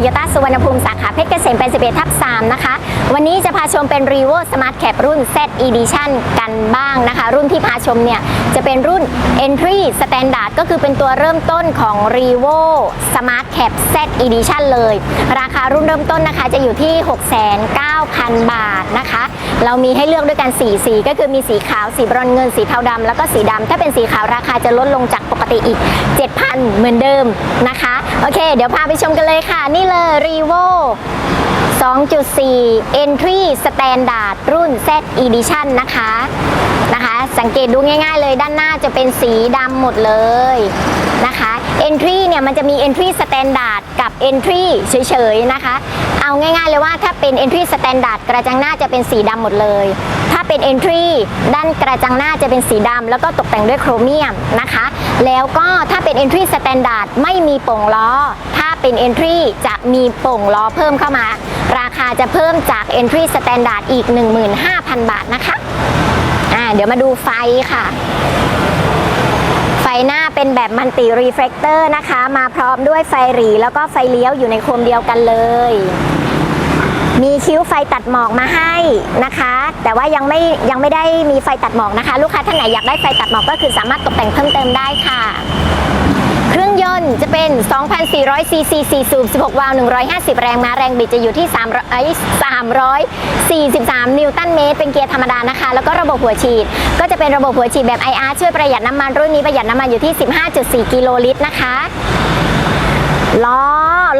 โตโยต้าสุวรรณภูมิสาขาเพชรเกษม81ทับ3นะคะ วันนี้จะพาชมเป็น r e v o Smart Cap รุ่น Z Edition กันบ้างนะคะ รุ่นที่พาชมเนี่ย จะเป็นรุ่น Entry Standard ก็คือเป็นตัวเริ่มต้นของ r e v o Smart Cap Z Edition เลย ราคารุ่นเริ่มต้นนะคะจะอยู่ที่ 69,000 บาทนะคะ เรามีให้เลือกด้วยกัน4สีก็คือมีสีขาว สีบรอนเงิน สีเทาดำแล้วก็สีดำถ้าเป็นสีขาวราคาจะลดลงจากปกติอีก 7,000 เหมือนเดิมนะคะ โอเค เดี๋ยวพาไปชมกันเลยค่ะ นี่เลย r ีโว 2.4 Entry Standard รุ่น Z Edition นะคะ นะคะ สังเกตดูง่ายๆเลยด้านหน้าจะเป็นสีดำหมดเลยนะคะ Entry เนี่ยมันจะมี Entry Standard กับ Entry เฉยๆนะคะ เอาง่ายๆเลยว่าถ้าเป็น Entry Standard กระจังหน้าจะเป็นสีดำหมดเลย ถ้าเป็น Entry ด้านกระจังหน้าจะเป็นสีดำแล้วก็ตกแต่งด้วยโครเมียมนะคะ แล้วก็ถ้าเป็น Entry Standard ไม่มีโป่งล้อ ถ้าเป็น Entry จะมีโป่งล้อเพิ่มเข้ามา ราคาจะเพิ่มจาก Entry Standard อีก 15,000 บาทนะคะอ่าเดี๋ยวมาดูไฟค่ะ ไฟหน้าเป็นแบบมันติรีเฟล c เตอร์นะคะ มาพร้อมด้วยไฟหรีแล้วก็ไฟเลี้ยวอยู่ในโคมเดียวกันเลย มีคิ้วไฟตัดหมอกมาให้นะคะ แต่ว่ายังไม่ยังไม่ได้มีไฟตัดหมอกนะคะ ลูกค้าท่านไหนอยากได้ไฟตัดหมอกก็คือสามารถตกแต่งเพิ่มเติมได้ค่ะเครื่องยนต์จะเป็น 2,400 ซีซี4สูบ 16 วาล์ว 150 แรงม้า แรงบิดจะอยู่ที่300เอ้ย343 นิวตันเมตร เป็นเกียร์ธรรมดานะคะ แล้วก็ระบบหัวฉีด ก็จะเป็นระบบหัวฉีดแบบ IR ช่วยประหยัดน้ำมัน รุ่นนี้ประหยัดน้ำมันอยู่ที่ 15.4 กิโลลิตรนะคะ ล้อ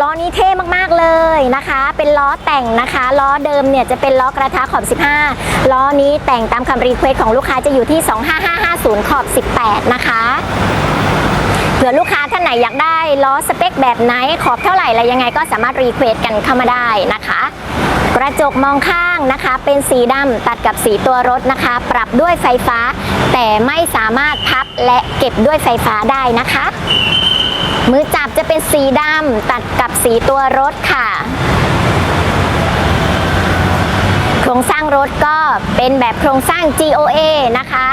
ล้อนี้เท่มากเลยนะคะ เป็นล้อแต่งนะคะล้อเดิมเนี่ยจะเป็นล้อกระทะขอบ 15ล้อนี้แต่งตามคำรีเควสของลูกค้าจะอยู่ที่ 25550 ขอบ 18 นะคะเผื่อลูกค้าท่านไหนอยากได้ล้อสเปคแบบไหนขอบเท่าไหร่อะไรยังไงก็สามารถรีเควสกันเข้ามาได้นะคะ กระจกมองข้างนะคะ เป็นสีดำตัดกับสีตัวรถนะคะ ปรับด้วยไฟฟ้า แต่ไม่สามารถพับและเก็บด้วยไฟฟ้าได้นะคะ มือจับจะเป็นสีดำตัดกับสีตัวรถค่ะโครงสร้างรถก็เป็นแบบโครงสร้าง GOA นะคะ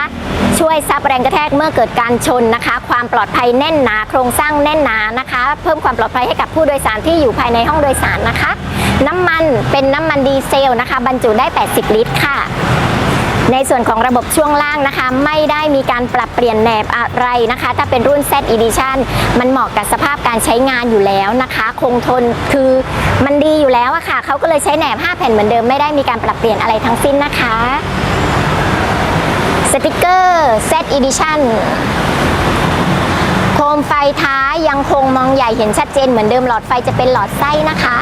ช่วยซับแรงกระแทกเมื่อเกิดการชนนะคะ ความปลอดภัยแน่นหนา โครงสร้างแน่นหนานะคะ เพิ่มความปลอดภัยให้กับผู้โดยสารที่อยู่ภายในห้องโดยสารนะคะ น้ำมันเป็นน้ำมันดีเซลนะคะ บรรจุได้ 80 ลิตรค่ะ ในส่วนของระบบช่วงล่างนะคะ ไม่ได้มีการปรับเปลี่ยนแหนบอะไรนะคะ ถ้าเป็นรุ่น Z Edition มันเหมาะกับสภาพการใช้งานอยู่แล้วนะคะ คงทนคือมันดีอยู่แล้วอะค่ะ เขาก็เลยใช้แหนบ 5 แผ่นเหมือนเดิมไม่ได้มีการปรับเปลี่ยนอะไรทั้งสิ้นนะคะ สติกเกอร์ Z Edition โคมไฟท้ายยังคงมองใหญ่เห็นชัดเจนเหมือนเดิมหลอดไฟจะเป็นหลอดไส้นะคะ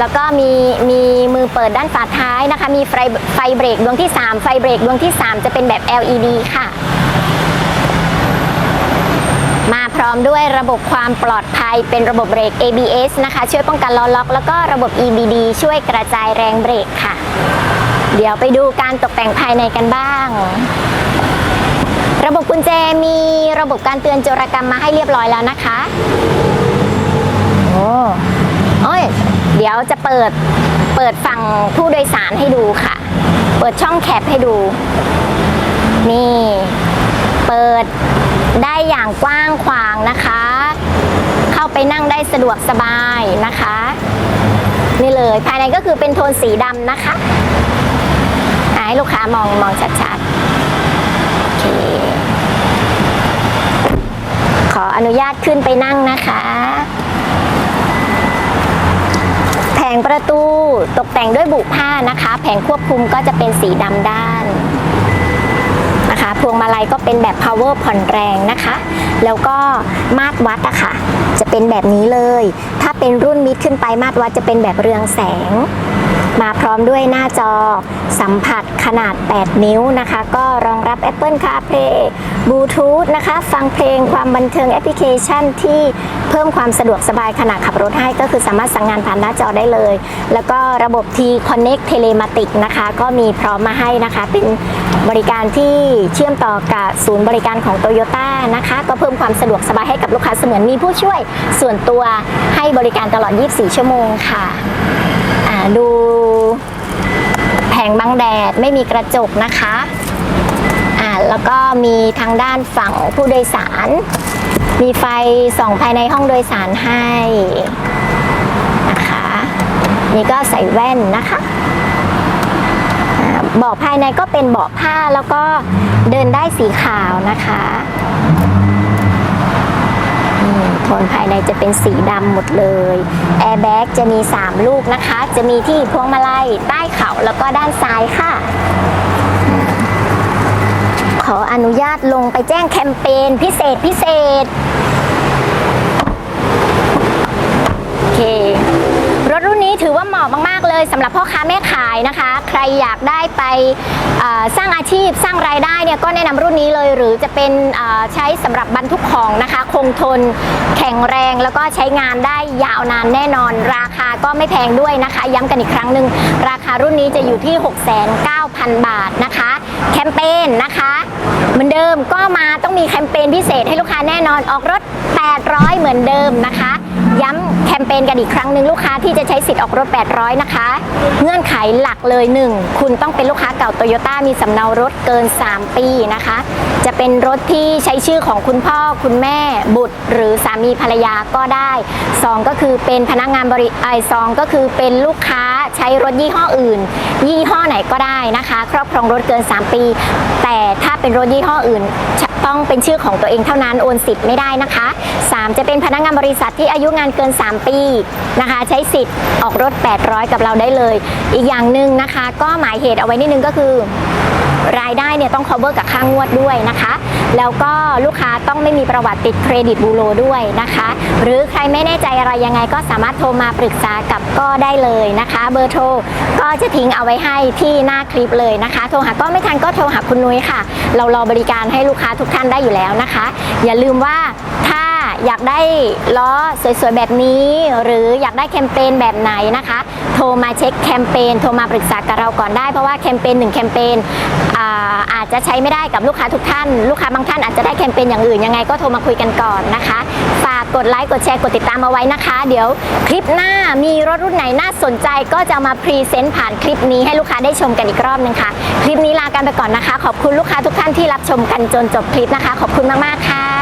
แล้วก็มีมีมือเปิดด้านฝาท้ายนะคะ มีไฟไฟเบรกดวงที่ 3 ไฟเบรกดวงที่ 3 จะเป็นแบบ LED ค่ะ มาพร้อมด้วยระบบความปลอดภัยเป็นระบบเบรก ABS นะคะ ช่วยป้องกันล้อล็อก แล้วก็ระบบ EBD ช่วยกระจายแรงเบรกค่ะ เดี๋ยวไปดูการตกแต่งภายในกันบ้างระบบกุญแจมีระบบการเตือนโจรกรรมมาให้เรียบร้อยแล้วนะคะ โอ้ เดี๋ยวจะเปิดเปิดฝั่งผู้โดยสารให้ดูค่ะ เปิดช่องแคปให้ดู นี่ เปิดได้อย่างกว้างขวางนะคะ เข้าไปนั่งได้สะดวกสบายนะคะ นี่เลยภายในก็คือเป็นโทนสีดำนะคะให้ลูกค้ามองมองชัดๆโอเคขออนุญาตขึ้นไปนั่งนะคะ งประตูตกแต่งด้วยบุผ้านะคะ แผงควบคุมก็จะเป็นสีดำด้านนะคะพวงมาลัยก็เป็นแบบ power ผ่อนแรงนะคะ แล้วก็มาตรวัดอะค่ะ จะเป็นแบบนี้เลย ถ้าเป็นรุ่นมิดขึ้นไปมาตรวัดจะเป็นแบบเรืองแสง มาพร้อมด้วยหน้าจอสัมผัสขนาด 8 นิ้วนะคะ ก็รองรับ Apple CarPlay Bluetooth นะคะ ฟังเพลงความบันเทิงแอปพลิเคชันที่เพิ่มความสะดวกสบายขณะขับรถให้ก็คือสามารถสั่งงานผ่านหน้าจอได้เลย แล้วก็ระบบ T Connect Telematic นะคะ ก็มีพร้อมมาให้นะคะ เป็นบริการที่เชื่อมต่อกับศูนย์บริการของ Toyota นะคะ ก็เพิ่มความสะดวกสบายให้กับลูกค้าเสมือนมีผู้ช่วยส่วนตัวให้บริการตลอด 24 ชั่วโมงค่ะอ่าดู ผงบังแดด ไม่มีกระจกนะคะอ่าแล้วก็มีทางด้านฝั่งผู้โดยสาร มีไฟส่องภายในห้องโดยสารให้นะคะ นี่ก็ใส่แว่นนะคะอ่าเบาะภายในก็เป็นเบาะผ้าแล้วก็เดินได้สีขาวนะคะ คนภายในจะเป็นสีดำหมดเลยแอร์แบ็กจะมี 3 ลูกนะคะ จะมีที่พวงมาลัยใต้เข่าแล้วก็ด้านซ้ายค่ะ ขออนุญาตลงไปแจ้งแคมเปญพิเศษพิเศษโอเค รถรุ่นนี้ถือว่าเหมาะมากๆเลยสำหรับพ่อค้าแม่ขายนะคะ ใครอยากได้ไปสร้างอาชีพสร้างรายได้เนี่ยก็แนะนำรุ่นนี้เลย หรือจะเป็นใช้สำหรับบรรทุกของนะคะ คงทนแข็งแรงแล้วก็ใช้งานได้ยาวนานแน่นอน ราคาก็ไม่แพงด้วยนะคะ ย้ำกันอีกครั้งหนึ่งราคารุ่นนี้จะอยู่ที่ 6,900 บาทนะคะ แคมเปญนะคะเหมือนเดิมก็มาต้องมีแคมเปญพิเศษให้ลูกค้าแน่นอนออกรถ 800 เหมือนเดิมนะคะ ย้ำแคมเปญกันอีกครั้งหนึ่งลูกค้าที่จะใช้สิทธิ์ออกรถ 800 นะคะ เงื่อนไขหลักเลย 1 คุณต้องเป็นลูกค้าเก่าโตโยต้ามีสำเนารถเกิน 3 ปีนะคะ จะเป็นรถที่ใช้ชื่อของคุณพ่อคุณแม่บุตร หรือสามีภรรยาก็ได้ 2 ก็คือเป็นพนักงานบริไอซองก็คือเป็นลูกค้าใช้รถยี่ห้ออื่น ยี่ห้อไหนก็ได้นะคะ ครอบครองรถเกิน 3 ปี แต่ถ้าเป็นรถยี่ห้ออื่นต้องเป็นชื่อของตัวเองเท่านั้นโอนสิทธิ์ไม่ได้นะคะ 3 จะเป็นพนักงานบริษัทที่อายุงานเกิน 3 ปีนะคะ ใช้สิทธิ์ออกรถ 800 กับเราได้เลย อีกอย่างหนึ่งนะคะ ก็หมายเหตุเอาไว้นิดนึงก็คือ รายได้เนี่ยต้อง cover กับค่างวดด้วยนะคะ แล้วก็ลูกค้าต้องไม่มีประวัติติดเครดิตบูโรด้วยนะคะ หรือใครไม่แน่ใจอะไรยังไงก็สามารถโทรมาปรึกษากับก็ได้เลยนะคะ เบอร์โทรก็จะทิ้งเอาไว้ให้ที่หน้าคลิปเลยนะคะ โทรหาก็ไม่ทันก็โทรหาคุณนุ้ยค่ะ เรารอบริการให้ลูกค้าทุกท่านได้อยู่แล้วนะคะ อย่าลืมว่าถ้า อยากได้ล้อสวยๆแบบนี้ หรืออยากได้แคมเปญแบบไหนนะคะ โทรมาเช็คแคมเปญโทรมาปรึกษากับเราก่อนได้เพราะว่าแคมเปญหนึ่งแคมเปญอาอาจจะใช้ไม่ได้กับลูกค้าทุกท่าน ลูกค้าบางท่านอาจจะได้แคมเปญอย่างอื่นยังไงก็โทรมาคุยกันก่อนนะคะ ฝากกดไลค์กดแชร์กดติดตามเอาไว้นะคะ เดี๋ยวคลิปหน้ามีรถรุ่นไหนน่าสนใจก็จะมาพรีเซนต์ผ่านคลิปนี้ให้ลูกค้าได้ชมกันอีกรอบหนึงค่ะ คลิปนี้ลากันไปก่อนนะคะ ขอบคุณลูกค้าทุกท่านที่รับชมกันจนจบคลิปนะคะ ขอบคุณมากๆค่ะ